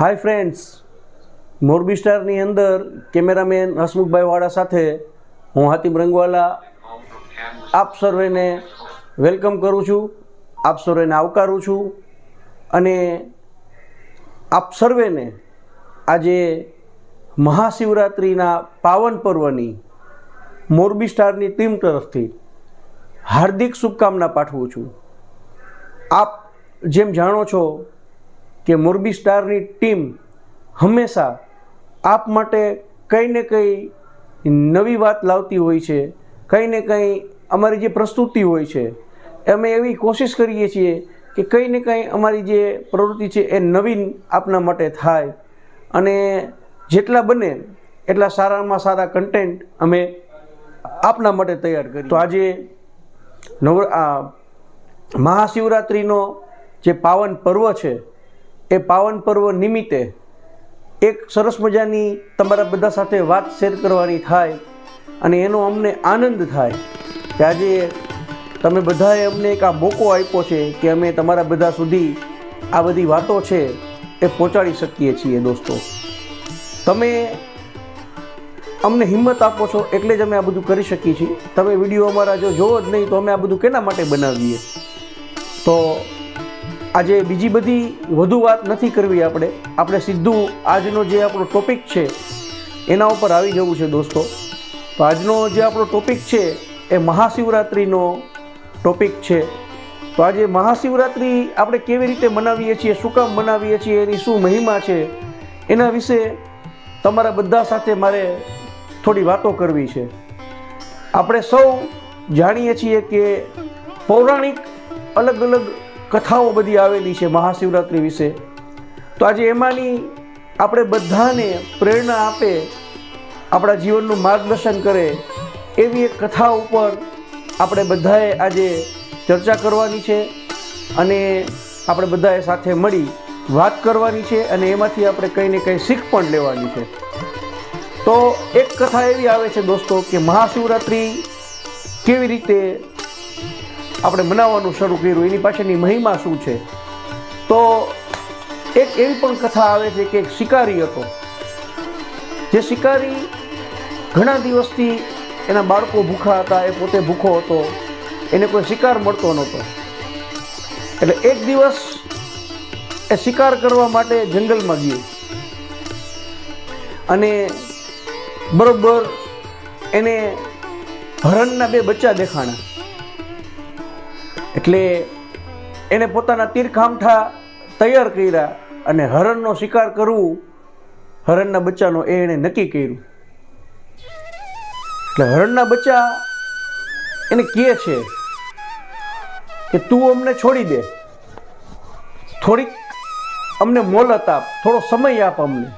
Hi friends Morbi સ્ટારની અંદર cameraman Hasmukhbhai વાળા સાથે હું હાતિમ રંગવાલા. આપ સર્વેને વેલકમ કરું છું. આપ સર્વેને આવકારું છું. અને આપ સર્વેને આજે મહાશિવરાત્રિના પાવન પર્વની મોરબી સ્ટારની ટીમ તરફથી હાર્દિક શુભકામના પાઠવું છું. આપ જેમ જાણો છો કે મોરબી સ્ટારની ટીમ હંમેશા આપ માટે કંઈ ને કંઈ નવી વાત લાવતી હોય છે, કંઈ ને કંઈ અમારી જે પ્રસ્તુતિ હોય છે, અમે એવી કોશિશ કરીએ છીએ કે કંઈ ને કંઈ અમારી જે પ્રવૃત્તિ છે એ નવીન આપના માટે થાય અને જેટલા બને એટલા સારામાં સારા કન્ટેન્ટ અમે આપના માટે તૈયાર કરી તો આજે નવ મહાશિવરાત્રિનો જે પાવન પર્વ છે એ પાવન પર્વ નિમિત્તે એક સરસ મજાની તમારા બધા સાથે વાત શેર કરવાની થાય અને એનો અમને આનંદ થાય કે આજે તમે બધાએ અમને એક આ મોકો આપ્યો છે કે અમે તમારા બધા સુધી આ બધી વાતો છે એ પહોંચાડી શકીએ છીએ દોસ્તો. તમે અમને હિંમત આપો છો એટલે જ અમે આ બધું કરી શકીએ છીએ. તમે વીડિયો અમારા જો જોવો જ નહીં તો અમે આ બધું કેના માટે બનાવીએ? તો આજે બીજી બધી વધુ વાત નથી કરવી આપણે. આપણે સીધું આજનો જે આપણો ટોપિક છે, એના ઉપર આવી જવું છે દોસ્તો. તો આજનો જે આપણો ટોપિક છે, એ મહાશિવરાત્રિનો ટોપિક છે. તો આજે મહાશિવરાત્રિ આપણે કેવી રીતે મનાવીએ છીએ, શું કામ મનાવીએ છીએ, એની શું મહિમા છે, એના વિશે તમારા બધા સાથે મારે થોડી વાતો કરવી છે. આપણે સૌ જાણીએ છીએ કે પૌરાણિક અલગ અલગ કથાઓ બધી આવેલી છે મહાશિવરાત્રિ વિશે. તો આજે એમાંની આપણે બધાને પ્રેરણા આપે, આપણા જીવનનું માર્ગદર્શન કરે એવી એક કથા ઉપર આપણે બધાએ આજે ચર્ચા કરવાની છે અને આપણે બધાએ સાથે મળી વાત કરવાની છે અને એમાંથી આપણે કંઈ ને કંઈ શીખ પણ લેવાની છે. તો એક કથા એવી આવે છે દોસ્તો કે મહાશિવરાત્રિ કેવી રીતે આપણે મનાવવાનું શરૂ કર્યું, એની પાછળની મહિમા શું છે? તો એક એવી પણ કથા આવે છે કે એક શિકારી હતો. જે શિકારી ઘણા દિવસથી એના બાળકો ભૂખા હતા, એ પોતે ભૂખો હતો. એને કોઈ શિકાર મળતો નહોતો. એટલે એક દિવસ એ શિકાર કરવા માટે જંગલમાં ગયો. અને બરોબર એને હરણના બે બચ્ચા દેખાણા. એટલે એને પોતાના તીરખામઠા તૈયાર કર્યા અને હરણનો શિકાર કરવું, હરણના બચ્ચાનો એ એણે નક્કી કર્યું. એટલે હરણના બચ્ચા એને કહે છે કે તું અમને છોડી દે. થોડીક અમને મોલત આપ, થોડો સમય આપ અમને.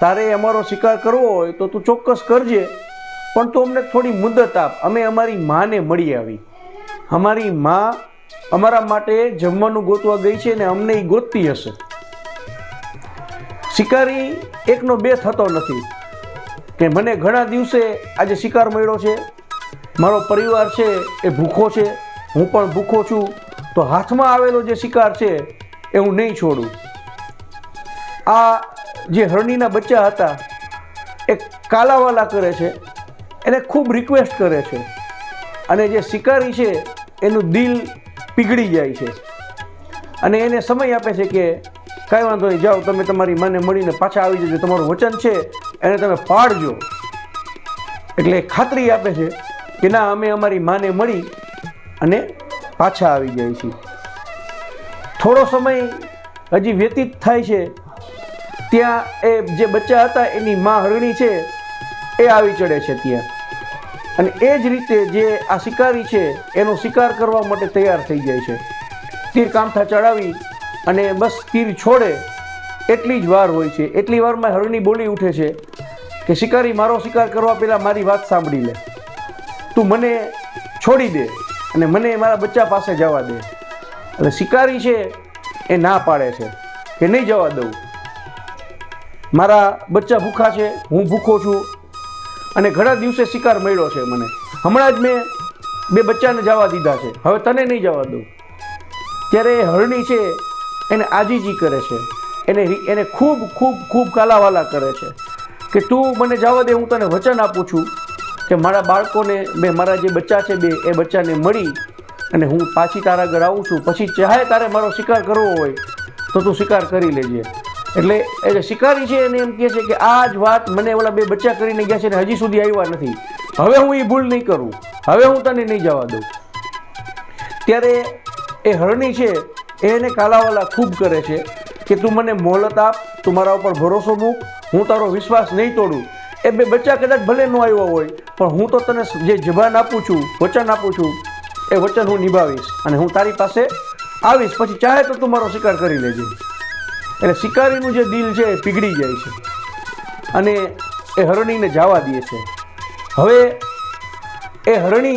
તારે અમારો શિકાર કરવો હોય તો તું ચોક્કસ કરજે, પણ તું અમને થોડી મુદત આપ. અમે અમારી માને મળી આવી. અમારી માં અમારા માટે જમવાનું ગોતવા ગઈ છે ને અમને એ ગોતતી હશે. શિકારી એકનો બે થતો નથી. કે મને ઘણા દિવસે આજે શિકાર મળ્યો છે. મારો પરિવાર છે એ ભૂખો છે. હું પણ ભૂખો છું. તો હાથમાં આવેલો જે શિકાર છે એ હું નહીં છોડું. આ જે હરણીના બચ્ચા હતા એ કાલાવાલા કરે છે. એને ખૂબ રિક્વેસ્ટ કરે છે. અને જે શિકારી છે એનું દિલ પીગળી જાય છે. અને એને સમય આપે છે કે કાંઈ વાંધો નહીં, જાઓ તમે તમારી માને મળીને પાછા આવી જજો, તમારું વચન છે, એને તમે પાડજો. એટલે ખાતરી આપે છે કે ના, અમે અમારી માને મળી અને પાછા આવી જાય છીએ. થોડો સમય હજી વ્યતીત થાય છે, ત્યાં એ જે બચ્ચા હતા, એની મા હરણી છે, એ આવી ચડે છે ત્યાં. અને એ જ રીતે જે આ શિકારી છે, એનો શિકાર કરવા માટે તૈયાર થઈ જાય છે. તીર કામઠા ચડાવી અને બસ તીર છોડે, એટલી જ વાર હોય છે. એટલી વારમાં હરણી બોલી ઉઠે છે કે, શિકારી, મારો શિકાર કરવા પહેલાં મારી વાત સાંભળી લે. તું મને છોડી દે અને મને મારા બચ્ચા પાસે જવા દે. એટલે શિકારી છે એ ના પાડે છે કે, નહીં જવા દઉં. મારા બચ્ચા ભૂખા છે, હું ભૂખો છું અને ઘણા દિવસે શિકાર મળ્યો છે મને. હમણાં જ મેં બે બચ્ચાને જવા દીધા છે. હવે તને નહીં જવા દઉં. ત્યારે એ હરણી છે, એને આજીજી કરે છે. એને એને ખૂબ ખૂબ ખૂબ કાલાવાલા કરે છે. કે તું મને જવા દે, હું તને વચન આપું છું કે મારા બાળકોને મેં મારા જે બચ્ચા છે બે, એ બચ્ચાને મળી અને હું પાછી તારા ઘર આવું છું. પછી ચાહે તારે મારો શિકાર કરવો હોય, તો તું શિકાર કરી લેજે. એટલે એટલે શિકારી છે એને એમ કહે છે કે આ જ વાત મને ઓલા બે બચ્ચા કરીને ગયા છે ને હજી સુધી આવ્યા નથી. હવે હું એ ભૂલ નહીં કરું. હવે હું તને નહીં જવા દઉં. ત્યારે એ હરણી છે, એને કાલાવાલા ખૂબ કરે છે કે તું મને મોહલત આપ, તું મારા ઉપર ભરોસો મૂક, હું તારો વિશ્વાસ નહીં તોડું. એ બે બચ્ચા કદાચ ભલે ન આવ્યો હોય, પણ હું તો તને જે જબાન આપું છું, વચન આપું છું, એ વચન હું નિભાવીશ અને હું તારી પાસે આવીશ. પછી ચાહે તો તું મારો શિકાર કરી લેજે. એટલે શિકારીનું જે દિલ છે એ પીગળી જાય છે. અને એ હરણીને જવા દે છે. હવે એ હરણી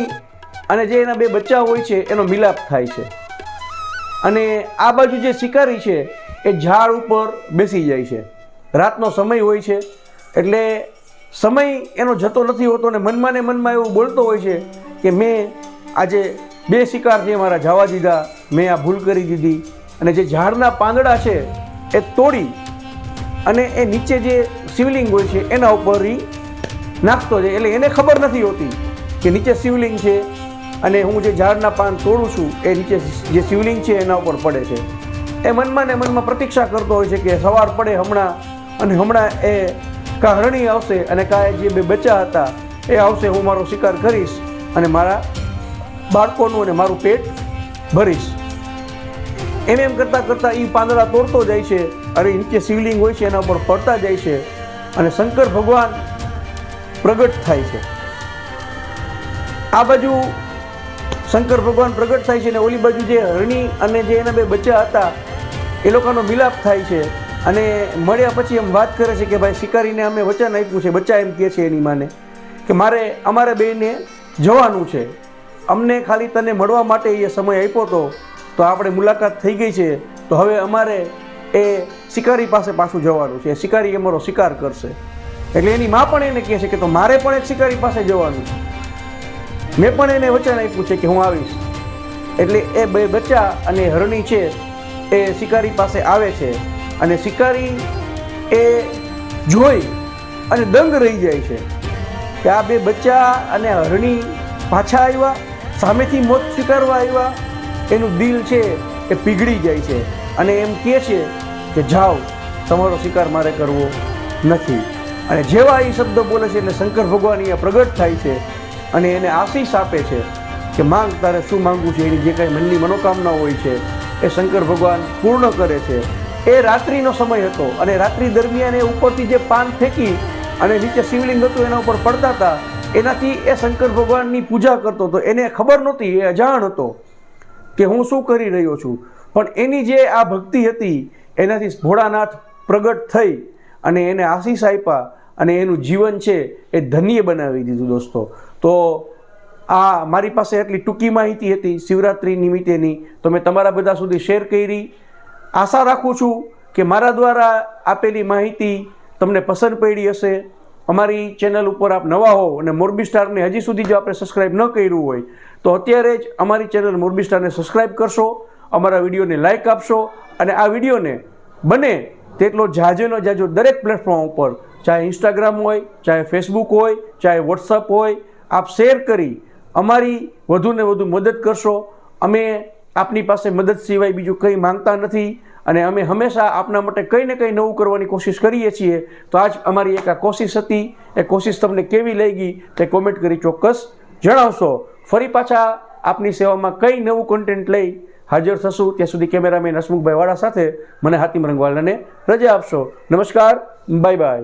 અને જે એના બે બચ્ચા હોય છે, એનો મિલાપ થાય છે. અને આ બાજુ જે શિકારી છે, એ ઝાડ ઉપર બેસી જાય છે. રાતનો સમય હોય છે, એટલે સમય એનો જતો નથી હોતો ને મનમાં ને મનમાં એવું બોલતો હોય છે કે મેં આજે બે શિકાર છે મારા જવા દીધા, મેં આ ભૂલ કરી દીધી. અને જે ઝાડના પાંદડા છે એ તોડી અને એ નીચે જે શિવલિંગ હોય છે, એના ઉપર એ નાખતો છે એટલે એને ખબર નથી હોતી કે નીચે શિવલિંગ છે અને હું જે ઝાડના પાન તોડું છું, એ નીચે જે શિવલિંગ છે, એના ઉપર પડે છે. એ મનમાં ને મનમાં પ્રતીક્ષા કરતો હોય છે કે સવાર પડે હમણાં અને હમણાં એ કા હરણી આવશે અને કા એ જે બે બચ્ચા હતા, એ આવશે, હું મારો શિકાર કરીશ અને મારા બાળકોનું અને મારું પેટ ભરીશ. એમ એમ કરતાં કરતાં એ પાંદડા તોડતો જાય છે અને નીચે શિવલિંગ હોય છે, એના ઉપર પડતા જાય છે અને શંકર ભગવાન પ્રગટ થાય છે. આ બાજુ શંકર ભગવાન પ્રગટ થાય છે અને ઓલી બાજુ જે હરણી અને જે એના બે બચ્ચા હતા, એ લોકોનો મિલાપ થાય છે અને મળ્યા પછી એમ વાત કરે છે કે ભાઈ શિકારીને અમે વચન આપ્યું છે, બચ્ચા એમ કહે છે એની માને કે મારે, અમારે બેને જવાનું છે. અમને ખાલી તને મળવા માટે એ સમય આપ્યો હતો તો આપણે મુલાકાત થઈ ગઈ છે. તો હવે અમારે એ શિકારી પાસે પાછું જવાનું છે. શિકારી અમારો શિકાર કરશે. એટલે એની મા પણ એને કહે છે કે તો મારે પણ એક શિકારી પાસે જવાનું છે. મેં પણ એને વચન આપ્યું છે કે હું આવીશ. એટલે એ બે બચ્ચા અને હરણી છે એ શિકારી પાસે આવે છે. અને શિકારી એ જોઈ અને દંગ રહી જાય છે. કે આ બે બચ્ચા અને હરણી પાછા આવ્યા, સામેથી મોત સ્વીકારવા આવ્યા એનું દિલ છે એ પીગળી જાય છે. અને એમ કહે છે કે જાઓ, તમારો શિકાર મારે કરવો નથી. અને જેવા એ શબ્દ બોલે છે એટલે શંકર ભગવાન અહીંયા પ્રગટ થાય છે અને એને આશીષ આપે છે કે માંગ, તારે શું માંગવું છે? એની જે કાંઈ મનની મનોકામના હોય છે, એ શંકર ભગવાન પૂર્ણ કરે છે. એ રાત્રિનો સમય હતો અને રાત્રિ દરમિયાન એ ઉપરથી જે પાન ફેંકી અને નીચે શિવલિંગ હતું, એના ઉપર પડતા હતા, એનાથી એ શંકર ભગવાનની પૂજા કરતો હતો. એને ખબર નહોતી, એ અજાણ હતો. કે હું શું કરી રહ્યો છું? પણ એની જે આ ભક્તિ હતી, એનાથી ભોળાનાથ પ્રગટ થઈ અને એને આશીષ આપ્યા અને એનું જીવન છે એ ધન્ય બનાવી દીધું દોસ્તો. તો આ મારી પાસે એટલી ટૂંકી માહિતી હતી શિવરાત્રિ નિમિત્તેની. તો મેં તમારા બધા સુધી શેર કરી. આશા રાખું છું કે મારા દ્વારા આપેલી માહિતી તમને પસંદ પડી હશે. અમારી ચેનલ ઉપર આપ નવા હો અને મોરબી સ્ટારને હજી સુધી જો આપણે સબસ્ક્રાઈબ ન કર્યું હોય તો અત્યારે જ અમારી ચેનલ મોરબી સ્ટારને સબસ્ક્રાઇબ કરશો, અમારા વિડીયોને લાઇક આપશો અને આ વિડીયોને બને તેટલો જાજેનો જાજો દરેક પ્લેટફોર્મ ઉપર, ચાહે ઇન્સ્ટાગ્રામ હોય, ચાહે ફેસબુક હોય, ચાહે વોટ્સઅપ હોય, આપ શેર કરી અમારી વધુને વધુ મદદ કરશો. અમે આપની પાસે મદદ સિવાય બીજું કંઈ માંગતા નથી અને અમે હંમેશા આપના માટે કંઈ ને કંઈ નવું કરવાની કોશિશ કરીએ છીએ. તો આજ અમારી એક આ કોશિશ હતી. એ કોશિશ તમને કેવી લાગી તે કોમેન્ટ કરી ચોક્કસ જણાવશો. ફરી પાછા આપની સેવામાં કંઈ નવું કન્ટેન્ટ લઈ હાજર થશું. ત્યાં સુધી કેમેરામેન હસમુખભાઈ વાળા સાથે મને હાતિમ રંગવાલાને રજા આપશો. નમસ્કાર. Bye bye.